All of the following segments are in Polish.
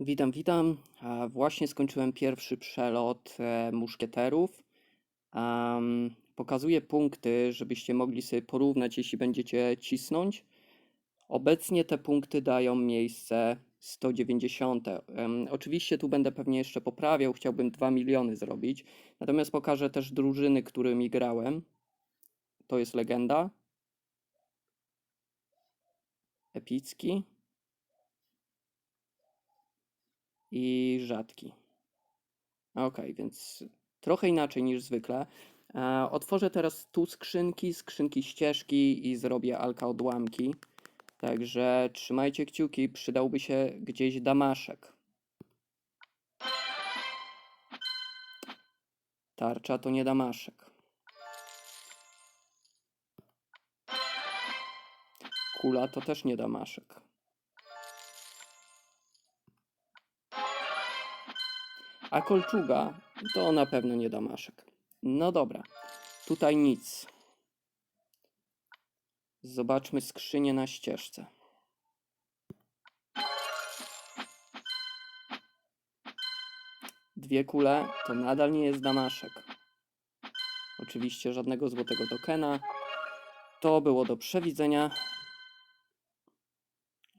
Witam, witam. Właśnie skończyłem pierwszy przelot e, muszkieterów. Pokazuję punkty, żebyście mogli sobie porównać, jeśli będziecie cisnąć. Obecnie te punkty dają miejsce 190. Em, Oczywiście tu będę pewnie jeszcze poprawiał, chciałbym 2 miliony zrobić. Natomiast pokażę też drużyny, którymi grałem. To jest legenda. Epicki. I rzadki. Ok, więc trochę inaczej niż zwykle. E, otworzę teraz tu skrzynki, skrzynki ścieżki i zrobię alka odłamki. Także trzymajcie kciuki, przydałby się gdzieś damaszek. Tarcza to nie damaszek. Kula to też nie damaszek. A kolczuga to na pewno nie damaszek. No dobra, tutaj nic. Zobaczmy skrzynię na ścieżce. Dwie kule to nadal nie jest damaszek. Oczywiście żadnego złotego tokena. To było do przewidzenia.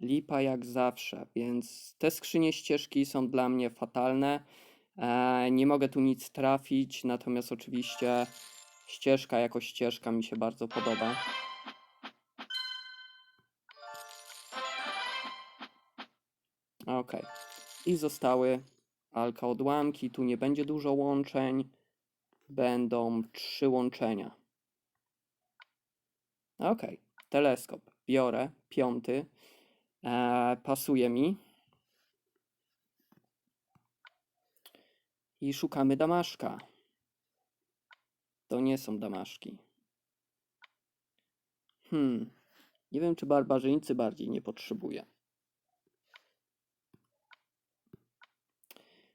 Lipa jak zawsze, więc te skrzynie ścieżki są dla mnie fatalne. E, nie mogę tu nic trafić, natomiast oczywiście ścieżka jako ścieżka mi się bardzo podoba. Ok. I zostały alka odłamki. Tu nie będzie dużo łączeń. Będą trzy łączenia. Ok. Teleskop. Biorę. Piąty. E, pasuje mi. I szukamy damaszka. To nie są damaszki. Hmm. Nie wiem, czy barbarzyńcy bardziej nie potrzebuje.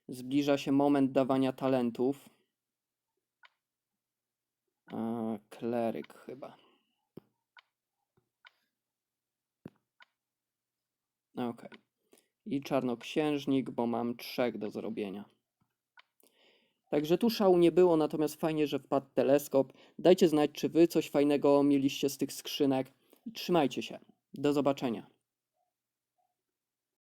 Zbliża się moment dawania talentów. A, kleryk chyba. Ok. I czarnoksiężnik, bo mam trzech do zrobienia. Także tu szału nie było, natomiast fajnie, że wpadł teleskop. Dajcie znać, czy wy coś fajnego mieliście z tych skrzynek. Trzymajcie się. Do zobaczenia.